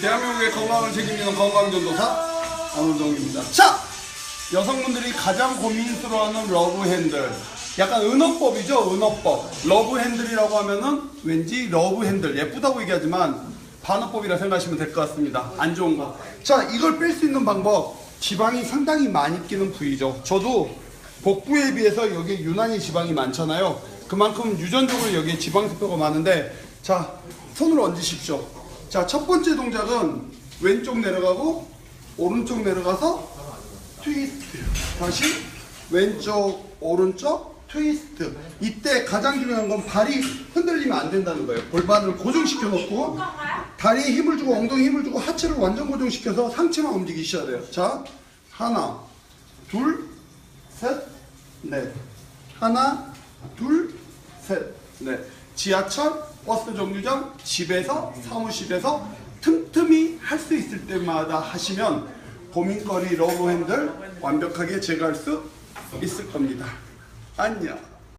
대한민국의 건강을 책임지는 건강전도사 안호정입니다. 자! 여성분들이 가장 고민스러워하는 러브 핸들. 약간 은어법이죠, 은어법. 러브 핸들이라고 하면은 왠지 러브 핸들. 예쁘다고 얘기하지만 반어법이라 생각하시면 될 것 같습니다. 안 좋은 거. 자, 이걸 뺄 수 있는 방법. 지방이 상당히 많이 끼는 부위죠. 저도 복부에 비해서 여기 유난히 지방이 많잖아요. 그만큼 유전적으로 여기에 지방 세포가 많은데 자 손으로 얹으십시오. 자 첫 번째 동작은 왼쪽 내려가고 오른쪽 내려가서 트위스트. 다시 왼쪽 오른쪽 트위스트. 이때 가장 중요한 건 발이 흔들리면 안 된다는 거예요. 골반을 고정시켜 놓고 다리에 힘을 주고 엉덩이 힘을 주고 하체를 완전 고정시켜서 상체만 움직이셔야 돼요. 자 하나 둘 셋, 넷. 하나, 둘, 셋, 넷. 지하철, 버스 정류장, 집에서, 사무실에서 틈틈이 할 수 있을 때마다 하시면 고민거리 러브 핸들 완벽하게 제거할 수 있을 겁니다. 안녕.